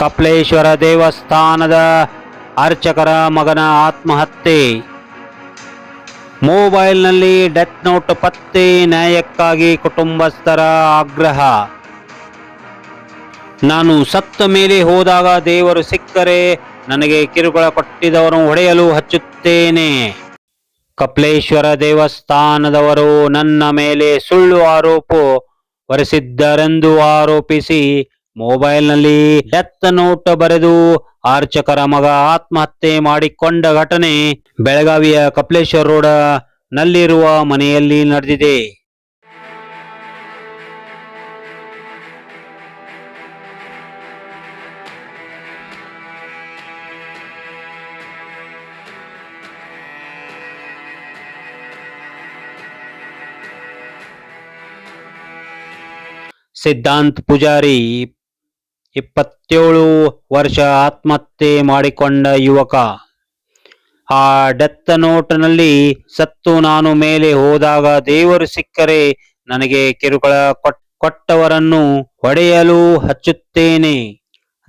ಕಪ್ಲೇಶ್ವರ ದೇವಸ್ಥಾನದ ಅರ್ಚಕರ ಮಗನ ಆತ್ಮಹತ್ಯೆ. ಮೊಬೈಲ್ನಲ್ಲಿ ಡೆತ್ ನೋಟ್ ಪತ್ತೆ, ನ್ಯಾಯಕ್ಕಾಗಿ ಕುಟುಂಬಸ್ಥರ ಆಗ್ರಹ. ನಾನು ಸತ್ತ ಮೇಲೆ ಹೋದಾಗ ದೇವರು ಸಿಕ್ಕರೆ ನನಗೆ ಕಿರುಕುಳ ಕೊಟ್ಟಿದವರು ಹೊಡೆಯಲು ಹಚ್ಚುತ್ತೇನೆ. ಕಪ್ಲೇಶ್ವರ ದೇವಸ್ಥಾನದವರು ನನ್ನ ಮೇಲೆ ಸುಳ್ಳು ಆರೋಪ ಹೊರಿಸಿದ್ದರೆಂದು ಆರೋಪಿಸಿ ಮೊಬೈಲ್ನಲ್ಲಿ ಡೆತ್ ನೋಟ ಬರೆದು ಆರ್ಚಕರ ಮಗ ಆತ್ಮಹತ್ಯೆ ಮಾಡಿಕೊಂಡ ಘಟನೆ ಬೆಳಗಾವಿಯ ಕಪ್ಲೇಶ್ವರ ರೋಡ್ ನಲ್ಲಿರುವ ಮನೆಯಲ್ಲಿ ನಡೆದಿದೆ. ಸಿದ್ಧಾಂತ್ ಪೂಜಾರಿ ಇಪ್ಪತ್ತೇಳು ವರ್ಷ ಆತ್ಮಹತ್ಯೆ ಮಾಡಿಕೊಂಡ ಯುವಕ. ಆ ಡೆತ್ ನೋಟ್ನಲ್ಲಿ ಸತ್ತು ನಾನು ಮೇಲೆ ಹೋದಾಗ ದೇವರು ಸಿಕ್ಕರೆ ನನಗೆ ಕಿರುಕುಳ ಕೊಟ್- ಕೊಟ್ಟವರನ್ನು ಹೊಡೆಯಲು ಹಚ್ಚುತ್ತೇನೆ.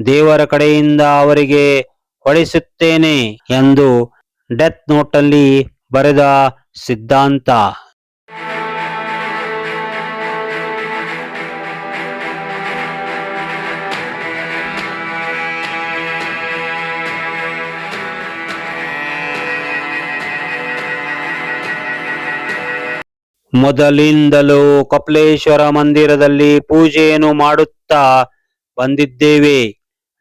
ದೇವರ ಕಡೆಯಿಂದ ಅವರಿಗೆ ಹೊಡೆಸುತ್ತೇನೆ ಎಂದು ಡೆತ್ ನೋಟಲ್ಲಿ ಬರೆದ ಸಿದ್ಧಾಂತ. ಮೊದಲಿಂದಲೂ ಕಪಿಲೇಶ್ವರ ಮಂದಿರದಲ್ಲಿ ಪೂಜೆಯನ್ನು ಮಾಡುತ್ತಾ ಬಂದಿದ್ದೇವೆ.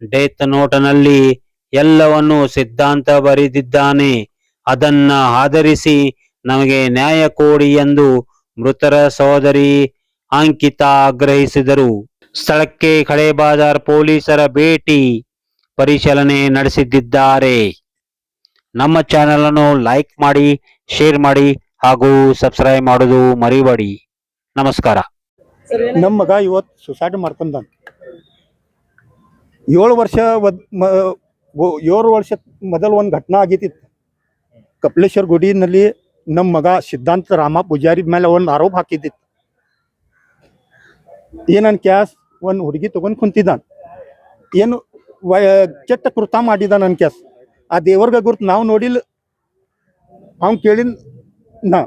ಡೆತ್ ನೋಟನಲ್ಲಿ ಎಲ್ಲವನ್ನು ಸಿದ್ಧಾಂತ ಬರೆದಿದ್ದಾನೆ. ಅದನ್ನ ಆಧರಿಸಿ ನಮಗೆ ನ್ಯಾಯ ಕೊಡಿ ಎಂದು ಮೃತರ ಸಹೋದರಿ ಅಂಕಿತ ಆಗ್ರಹಿಸಿದರು. ಸ್ಥಳಕ್ಕೆ ಕಳೆ ಬಾಜಾರ್ ಪೊಲೀಸರ ಭೇಟಿ ಪರಿಶೀಲನೆ ನಡೆಸಿದ್ದಾರೆ ನಮ್ಮ ಚಾನೆಲ್ ಅನ್ನು ಲೈಕ್ ಮಾಡಿ, ಶೇರ್ ಮಾಡಿ ಹಾಗೂ ಸಬ್ಸ್ಕ್ರೈಬ್ ಮಾಡೋದು ಮರಿಬೇಡಿ. ನಮಸ್ಕಾರ. ನಮ್ಮ ಮಗ ಇವತ್ತು ಸುಸೈಡ್ ಮಾಡ್ಕೊಂಡ ಏಳು ವರ್ಷ ಏಳು ವರ್ಷ ಮೊದಲು ಒಂದು ಘಟನಾ ಆಗಿತ್ತಿತ್ತು ಕಪಿಲೇಶ್ವರ ಗುಡಿನಲ್ಲಿ ನಮ್ಮ ಮಗ ಸಿದ್ಧಾಂತ ರಾಮ ಪೂಜಾರಿ ಮೇಲೆ ಒಂದು ಆರೋಪ ಹಾಕಿದ್ದಿತ್ತು. ಏನನ್ ಕ್ಯಾಸ್? ಒಂದು ಹುಡುಗಿ ತಗೊಂಡು ಕುಂತಿದ್ದಾನ. ಏನು ಕೆಟ್ಟ ಕೃತ ಮಾಡಿದ ನನ್ನ ಕ್ಯಾಸ್. ಆ ದೇವರ್ಗ ಗುರುತು ನಾವು ನೋಡಿಲ್ಲ ಅವ್ನು ಕೇಳಿನ್ ನಾ.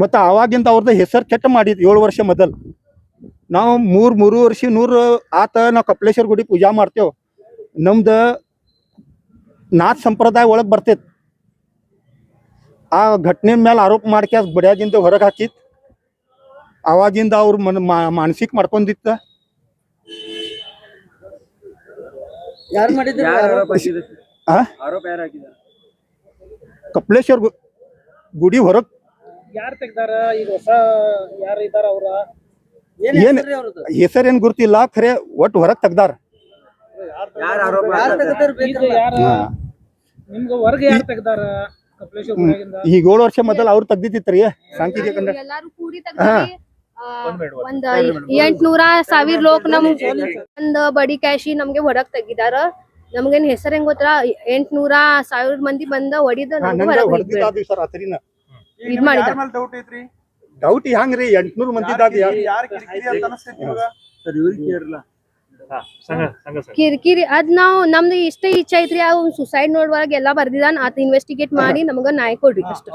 ಮತ್ತು ಆವಾಗಿಂದ ಅವ್ರದ್ದು ಹೆಸರು ಕೆಟ್ಟ ಮಾಡಿದ್ ಏಳು ವರ್ಷ ಮೊದಲು. ನಾವು ಮೂರು ಮೂರು ವರ್ಷ ನೂರು ಆತ ನಾವು ಕಪಿಲೇಶ್ವರ ಗುಡಿ ಪೂಜಾ ಮಾಡ್ತೇವೆ. ನಮ್ದು ನಾಥ್ ಸಂಪ್ರದಾಯ ಒಳಗೆ ಬರ್ತೈತೆ. ಆ ಘಟನೆ ಮೇಲೆ ಆರೋಪ ಮಾಡ್ಕ್ಯಾಸ್ ಬಡ್ಯಾಗಿಂದ ಹೊರಗೆ ಹಾಕಿತ್. ಅವಾಗಿಂದ ಅವ್ರು ಮನ್ ಮಾ- ಮಾನಸಿಕ ಮಾಡ್ಕೊಂಡಿತ್ತ. ಯಾರು ಮಾಡಿದ್ರು ಯಾರು ಆರೋಪ? ಆರೋಪ ಆ? ಆರೋಪ ಯಾರು ಹಾಕಿದ್ದಾರೆ ಗು- ಗುಡಿ ಹೊರಗ್ ಯಾರು ತೆಗ್ದಾರ? ಈಗ ಹೊಸ ಯಾರು ಇದಾರ ಅವ್ರ? ಏನ್? ಹೆಸರೇನು ಗುರ್ತಿಲ್ಲ ಖರೆ ಒಟ್ಟು ಹೊರಗ್ ತೆಗ್ದಾರ. ಯಾರು ಆರೋಪ ಯಾರ್ ಹಾಕಿದ್ದಾರೆ? ತೆಗ್ದಾರ ಈಗ ಯಾರ ನಿಮ್ಗ ವರ್ಗ ಯಾರು ತೆಗ್ದಾರ ಈಗ ಏಳು ವರ್ಷ ಮೊದಲು ಅವ್ರು ತೆಗ್ದಿತ್ತಿತ್ರಿ ಸಾಂಖ್ಯಿಕ ಕಂಡ ಕೂಡಿ ತೆಗ್ದಾರಿ. ಒಂದ್ ಎಂಟ್ನೂರ ಸಾವಿರ ಲೋಕ್ ನಮ್ ಒಂದ್ ಬಡಿ ಕ್ಯಾಶಿ ನಮ್ಗೆ ಹೊರಗ್ ತೆಗಿದಾರ ನಮ್ಗೇನ್ ಹೆಸರ್ ಹೆಂಗ್ ಗೊತ್ತರ ಎಂಟ್ನೂರ ಸಾವಿರ ಮಂದಿ ಬಂದ ಹೊಡಿದ ಹೊರಗ್ ಇದ್ ಮಾಡಿದ. ಡೌಟ್ ಹ್ಯಾಂಗ್ರಿ ಎಂಟ್ನೂರು ಮಂದಿದಾಗ ಸರ್ ಇವ್ರಿಗೆ ಕೇಳಿರಲ್ಲ. ಕಿರಿಕಿರಿ ಅದ್ ನಾವ್ ನಮ್ದು ಇಷ್ಟ ಇಚ್ಛೆ ಐತ್ರಿ ಅವ್ ಸುಸೈಡ್ ನೋಡುವಾಗ ಎಲ್ಲಾ ಬರ್ದಿದಾನ ಆತ ಇನ್ವೆಸ್ಟಿಗೇಟ್ ಮಾಡಿ ನಮಗ ನಾಯಿ ಕೊಡ್ರಿ ಅಷ್ಟ.